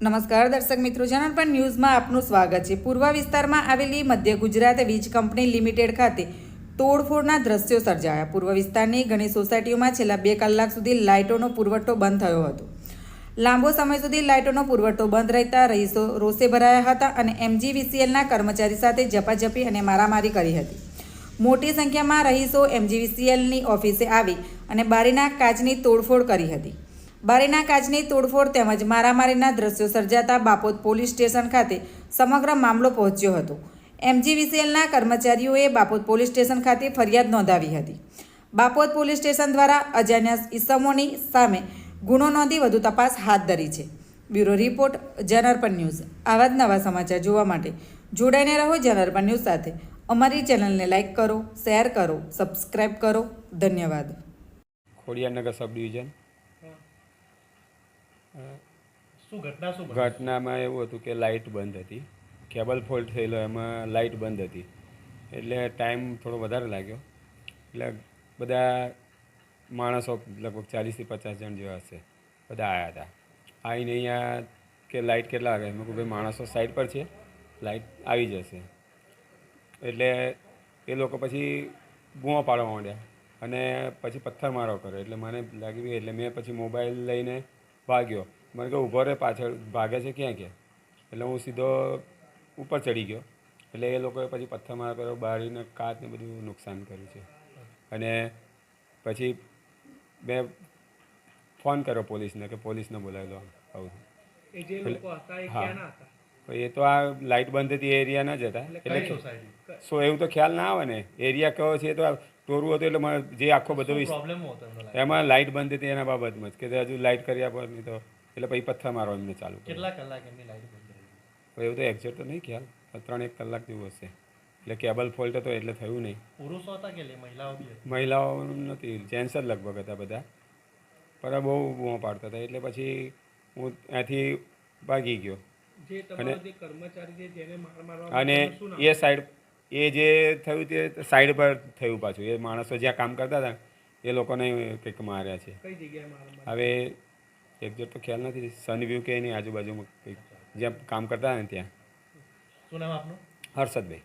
નમસ્કાર દર્શક મિત્રો, જનાર્પણ ન્યૂઝમાં આપનું સ્વાગત છે. પૂર્વ વિસ્તારમાં આવેલી મધ્ય ગુજરાત વીજ કંપની લિમિટેડ ખાતે તોડફોડના દ્રશ્યો સર્જાયા. પૂર્વ વિસ્તારની ઘણી સોસાયટીઓમાં છેલ્લા બે કલાક સુધી લાઇટોનો પુરવઠો બંધ થયો હતો. લાંબો સમય સુધી લાઇટોનો પુરવઠો બંધ રહેતા રહીશો રોષે ભરાયા હતા અને એમજીવીસીએલના કર્મચારી સાથે ઝપાઝપી અને મારામારી કરી હતી. મોટી સંખ્યામાં રહીશો એમજીવીસીએલની ઓફિસે આવી અને બારીના કાચની તોડફોડ કરી હતી. બારીના કાચની તોડફોડ તેમજ મારામારીના દ્રશ્યો સર્જાતા બાપોદ પોલીસ સ્ટેશન ખાતે સમગ્ર મામલો પહોંચ્યો હતો. એમજીવીસીએલના કર્મચારીઓએ બાપોદ પોલીસ સ્ટેશન ખાતે ફરિયાદ નોંધાવી હતી. બાપોદ પોલીસ સ્ટેશન દ્વારા અજાણ્યા ઇસમોની સામે ગુનો નોંધી વધુ તપાસ હાથ ધરી છે. Bureau report Janarpan news. આવા જ નવા સમાચાર જોવા માટે જોડાઈને રહો જનઅર્પણ ન્યૂઝ સાથે. અમારી ચેનલને લાઇક કરો, શેર કરો સબસ્ક્રાઈબ કરો. ધન્યવાદ. Khodiyanagar sub division. શું ઘટના શું ઘટનામાં એવું હતું કે લાઇટ બંધ હતી. કેબલ ફોલ્ટ થયેલો, એમાં લાઇટ બંધ હતી. એટલે ટાઈમ થોડો વધારે લાગ્યો. એટલે બધા માણસો લગભગ ચાલીસથી પચાસ જણ જેવા હશે, બધા આવ્યા હતા. આવીને અહીંયા કે લાઇટ કેટલા વાગે? મેં કહું ભાઈ, માણસો સાઈડ પર છે. લાઇટ આવી જશે. એટલે એ લોકો પછી બૂમો પાડવા માંડ્યા અને પછી પથ્થરમારો કર્યો. એટલે મને લાગી એટલે મેં પછી મોબાઈલ લઈને ભાગ્યો. મને કહે ઊભો રહે પાછળ ભાગે છે ક્યાં ક્યાં? એટલે હું સીધો ઉપર ચડી ગયો. એટલે એ લોકોએ પછી પથ્થર મારો કર્યો બાળીને કાચ ને બધું નુકસાન કર્યું છે. અને પછી મેં ફોન કર્યો પોલીસને કે પોલીસને બોલાવેલો આવું. હા. એ તો આ લાઇટ બંધ હતી એ એરિયાના જ હતા. એટલે સો એવું તો ખ્યાલ ના આવે ને. એરિયા કયો છે એ તો ટોરું હતું એટલે મારે જે આખો બધો? એમાં લાઇટ બંધ હતી એના બાબતમાં જ કે હજુ લાઇટ કરી આપો નહીં તો એટલે પછી પથ્થર મારો એમને ચાલુ કર્યું. કેટલા કલાક એમની લાઇટ બંધ એવું તો એક્ઝેક્ટ તો નહીં ખ્યાલ. ત્રણ એક કલાક જેવું હશે. એટલે કેબલ ફોલ્ટ હતો એટલે થયું નહીં. પુરુષો હતા કે મહિલાઓ મહિલાઓ નથી જેન્ટ્સ જ લગભગ હતા બધા. પણ બહુ બૂમો પાડતા હતા. એટલે પછી હું ત્યાંથી ભાગી ગયો. જે તમારો જે કર્મચારી છે જેને માર મારવા અને એ સાઈડ એ જે થયું તે સાઈડ પર થયું પાછું. એ માણસો જ્યાં કામ કરતા હતા એ લોકોને કંઈક માર્યા છે. કઈ જગ્યાએ માર માર હવે એક્ઝેક્ટ તો ખ્યાલ નથી સનવ્યૂ કે એની આજુબાજુમાં કંઈક જ્યાં કામ કરતા હતા ને ત્યાં. શું નામ આપનું? હર્ષદભાઈ.